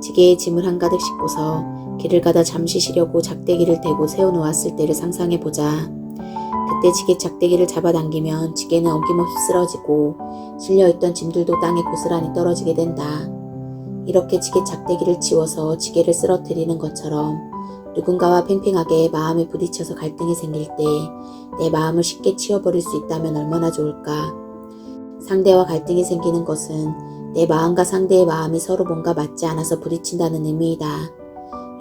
지게에 짐을 한가득 싣고서 길을 가다 잠시 쉬려고 작대기를 대고 세워놓았을 때를 상상해보자. 그때 지게 작대기를 잡아당기면 지게는 어김없이 쓰러지고 실려있던 짐들도 땅에 고스란히 떨어지게 된다. 이렇게 지게 작대기를 치워서 지게를 쓰러뜨리는 것처럼 누군가와 팽팽하게 마음에 부딪혀서 갈등이 생길 때 내 마음을 쉽게 치워버릴 수 있다면 얼마나 좋을까. 상대와 갈등이 생기는 것은 내 마음과 상대의 마음이 서로 뭔가 맞지 않아서 부딪힌다는 의미이다.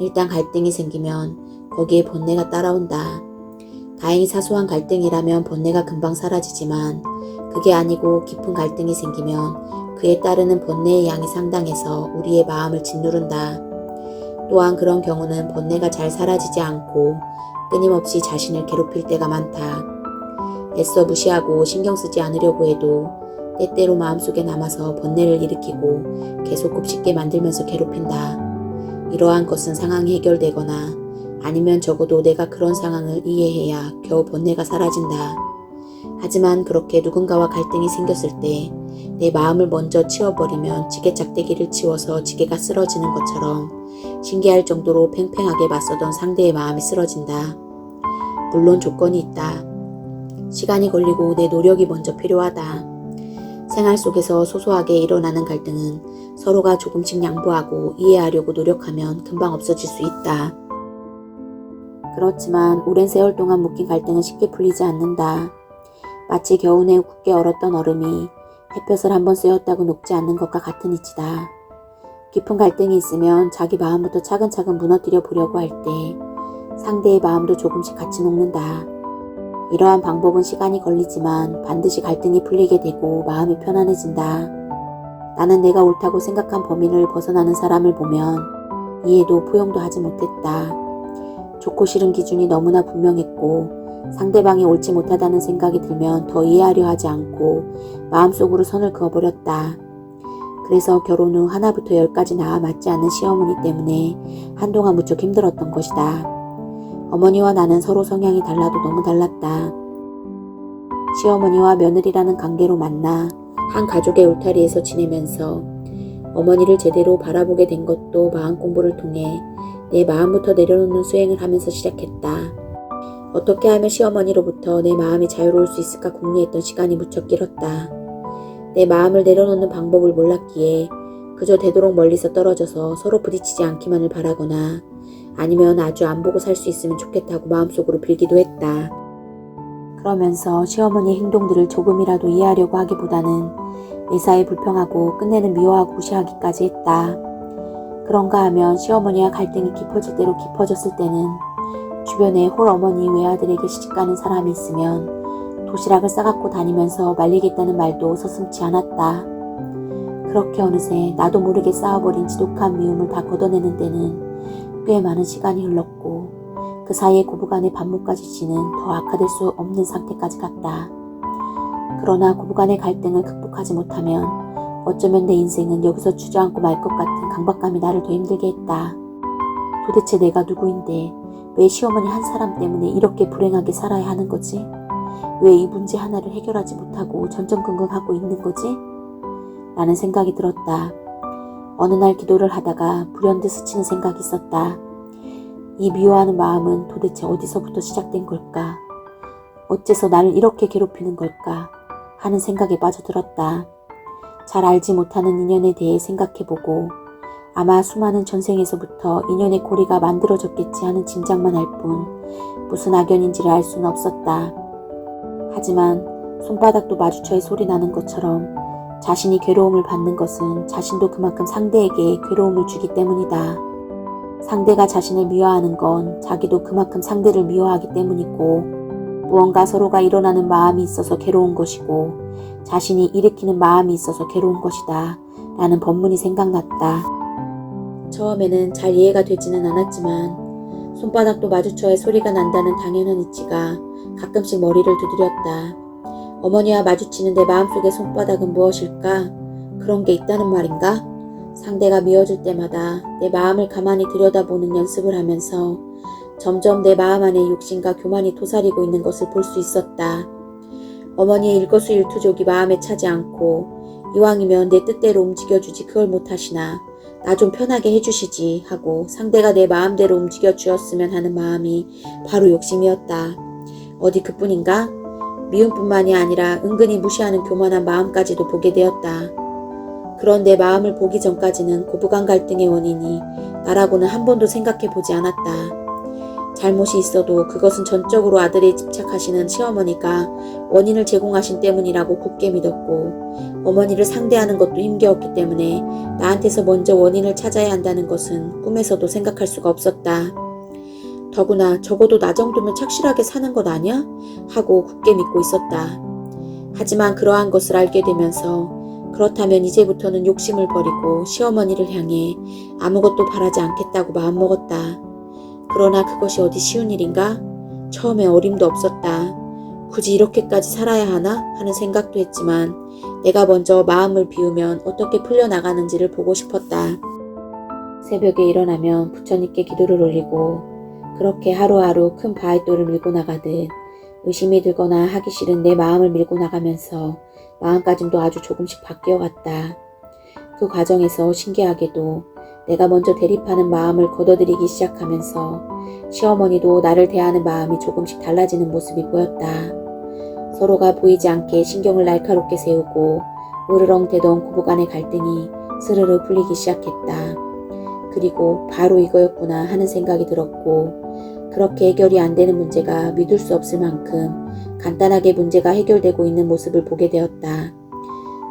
일단 갈등이 생기면 거기에 본내가 따라온다. 다행히 사소한 갈등이라면 본내가 금방 사라지지만 그게 아니고 깊은 갈등이 생기면 그에 따르는 본내의 양이 상당해서 우리의 마음을 짓누른다. 또한 그런 경우는 본내가 잘 사라지지 않고 끊임없이 자신을 괴롭힐 때가 많다. 애써 무시하고 신경 쓰지 않으려고 해도 때때로 마음속에 남아서 번뇌를 일으키고 계속 곱씹게 만들면서 괴롭힌다. 이러한 것은 상황이 해결되거나 아니면 적어도 내가 그런 상황을 이해해야 겨우 번뇌가 사라진다. 하지만 그렇게 누군가와 갈등이 생겼을 때 내 마음을 먼저 치워버리면 지게 짝대기를 치워서 지게가 쓰러지는 것처럼 신기할 정도로 팽팽하게 맞서던 상대의 마음이 쓰러진다. 물론 조건이 있다. 시간이 걸리고 내 노력이 먼저 필요하다. 생활 속에서 소소하게 일어나는 갈등은 서로가 조금씩 양보하고 이해하려고 노력하면 금방 없어질 수 있다. 그렇지만 오랜 세월 동안 묶인 갈등은 쉽게 풀리지 않는다. 마치 겨우내 굳게 얼었던 얼음이 햇볕을 한번 쐬었다고 녹지 않는 것과 같은 이치다. 깊은 갈등이 있으면 자기 마음부터 차근차근 무너뜨려 보려고 할 때 상대의 마음도 조금씩 같이 녹는다. 이러한 방법은 시간이 걸리지만 반드시 갈등이 풀리게 되고 마음이 편안해진다. 나는 내가 옳다고 생각한 범인을 벗어나는 사람을 보면 이해도 포용도 하지 못했다. 좋고 싫은 기준이 너무나 분명했고 상대방이 옳지 못하다는 생각이 들면 더 이해하려 하지 않고 마음속으로 선을 그어버렸다. 그래서 결혼 후 하나부터 열까지 나와 맞지 않는 시어머니 때문에 한동안 무척 힘들었던 것이다. 어머니와 나는 서로 성향이 달라도 너무 달랐다. 시어머니와 며느리라는 관계로 만나 한 가족의 울타리에서 지내면서 어머니를 제대로 바라보게 된 것도 마음 공부를 통해 내 마음부터 내려놓는 수행을 하면서 시작했다. 어떻게 하면 시어머니로부터 내 마음이 자유로울 수 있을까 궁리했던 시간이 무척 길었다. 내 마음을 내려놓는 방법을 몰랐기에 그저 되도록 멀리서 떨어져서 서로 부딪히지 않기만을 바라거나 아니면 아주 안 보고 살 수 있으면 좋겠다고 마음속으로 빌기도 했다. 그러면서 시어머니의 행동들을 조금이라도 이해하려고 하기보다는 매사에 불평하고 끝내는 미워하고 무시하기까지 했다. 그런가 하면 시어머니와 갈등이 깊어질 대로 깊어졌을 때는 주변에 홀 어머니 외아들에게 시집가는 사람이 있으면 도시락을 싸갖고 다니면서 말리겠다는 말도 서슴치 않았다. 그렇게 어느새 나도 모르게 쌓아버린 지독한 미움을 다 걷어내는 데는 꽤 많은 시간이 흘렀고 그 사이에 고부간의 반목까지 지는 더 악화될 수 없는 상태까지 갔다. 그러나 고부간의 갈등을 극복하지 못하면 어쩌면 내 인생은 여기서 주저앉고 말 것 같은 강박감이 나를 더 힘들게 했다. 도대체 내가 누구인데 왜 시어머니 한 사람 때문에 이렇게 불행하게 살아야 하는 거지? 왜 이 문제 하나를 해결하지 못하고 전전긍긍하고 있는 거지? 라는 생각이 들었다. 어느 날 기도를 하다가 불현듯 스치는 생각이 있었다. 이 미워하는 마음은 도대체 어디서부터 시작된 걸까? 어째서 나를 이렇게 괴롭히는 걸까? 하는 생각에 빠져들었다. 잘 알지 못하는 인연에 대해 생각해보고 아마 수많은 전생에서부터 인연의 고리가 만들어졌겠지 하는 짐작만 할 뿐 무슨 악연인지를 알 수는 없었다. 하지만 손바닥도 마주쳐야 소리 나는 것처럼 자신이 괴로움을 받는 것은 자신도 그만큼 상대에게 괴로움을 주기 때문이다. 상대가 자신을 미워하는 건 자기도 그만큼 상대를 미워하기 때문이고 무언가 서로가 일어나는 마음이 있어서 괴로운 것이고 자신이 일으키는 마음이 있어서 괴로운 것이다. 라는 법문이 생각났다. 처음에는 잘 이해가 되지는 않았지만 손바닥도 마주쳐야 소리가 난다는 당연한 이치가 가끔씩 머리를 두드렸다. 어머니와 마주치는 내 마음속의 손바닥은 무엇일까? 그런 게 있다는 말인가? 상대가 미워질 때마다 내 마음을 가만히 들여다보는 연습을 하면서 점점 내 마음 안에 욕심과 교만이 도사리고 있는 것을 볼 수 있었다. 어머니의 일거수일투족이 마음에 차지 않고 이왕이면 내 뜻대로 움직여주지 그걸 못하시나 나 좀 편하게 해주시지 하고 상대가 내 마음대로 움직여 주었으면 하는 마음이 바로 욕심이었다. 어디 그뿐인가? 미움뿐만이 아니라 은근히 무시하는 교만한 마음까지도 보게 되었다. 그런 내 마음을 보기 전까지는 고부간 갈등의 원인이 나라고는 한 번도 생각해 보지 않았다. 잘못이 있어도 그것은 전적으로 아들에 집착하시는 시어머니가 원인을 제공하신 때문이라고 굳게 믿었고 어머니를 상대하는 것도 힘겨웠기 때문에 나한테서 먼저 원인을 찾아야 한다는 것은 꿈에서도 생각할 수가 없었다. 더구나 적어도 나 정도면 착실하게 사는 것 아냐? 하고 굳게 믿고 있었다. 하지만 그러한 것을 알게 되면서 그렇다면 이제부터는 욕심을 버리고 시어머니를 향해 아무것도 바라지 않겠다고 마음먹었다. 그러나 그것이 어디 쉬운 일인가? 처음에 어림도 없었다. 굳이 이렇게까지 살아야 하나? 하는 생각도 했지만 내가 먼저 마음을 비우면 어떻게 풀려나가는지를 보고 싶었다. 새벽에 일어나면 부처님께 기도를 올리고 그렇게 하루하루 큰 바위돌을 밀고 나가듯 의심이 들거나 하기 싫은 내 마음을 밀고 나가면서 마음가짐도 아주 조금씩 바뀌어갔다. 그 과정에서 신기하게도 내가 먼저 대립하는 마음을 걷어들이기 시작하면서 시어머니도 나를 대하는 마음이 조금씩 달라지는 모습이 보였다. 서로가 보이지 않게 신경을 날카롭게 세우고 으르렁대던 고부간의 갈등이 스르르 풀리기 시작했다. 그리고 바로 이거였구나 하는 생각이 들었고 그렇게 해결이 안 되는 문제가 믿을 수 없을 만큼 간단하게 문제가 해결되고 있는 모습을 보게 되었다.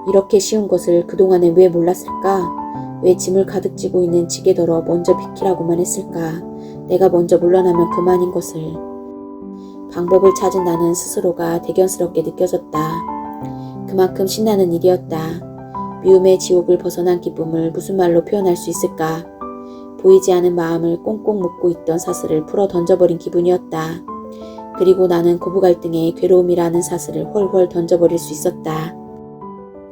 이렇게 쉬운 것을 그동안에 왜 몰랐을까? 왜 짐을 가득 지고 있는 지게더러 먼저 비키라고만 했을까? 내가 먼저 물러나면 그만인 것을. 방법을 찾은 나는 스스로가 대견스럽게 느껴졌다. 그만큼 신나는 일이었다. 미움의 지옥을 벗어난 기쁨을 무슨 말로 표현할 수 있을까? 보이지 않은 마음을 꽁꽁 묶고 있던 사슬을 풀어 던져버린 기분이었다. 그리고 나는 고부 갈등의 괴로움이라는 사슬을 홀홀 던져버릴 수 있었다.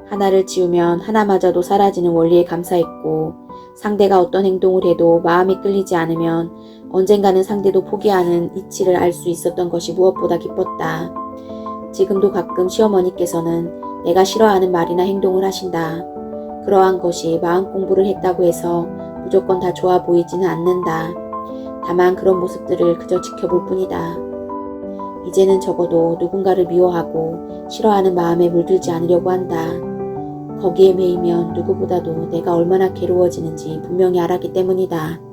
하나를 지우면 하나마저도 사라지는 원리에 감사했고 상대가 어떤 행동을 해도 마음이 끌리지 않으면 언젠가는 상대도 포기하는 이치를 알 수 있었던 것이 무엇보다 기뻤다. 지금도 가끔 시어머니께서는 내가 싫어하는 말이나 행동을 하신다. 그러한 것이 마음 공부를 했다고 해서 무조건 다 좋아 보이지는 않는다. 다만 그런 모습들을 그저 지켜볼 뿐이다. 이제는 적어도 누군가를 미워하고 싫어하는 마음에 물들지 않으려고 한다. 거기에 매이면 누구보다도 내가 얼마나 괴로워지는지 분명히 알았기 때문이다.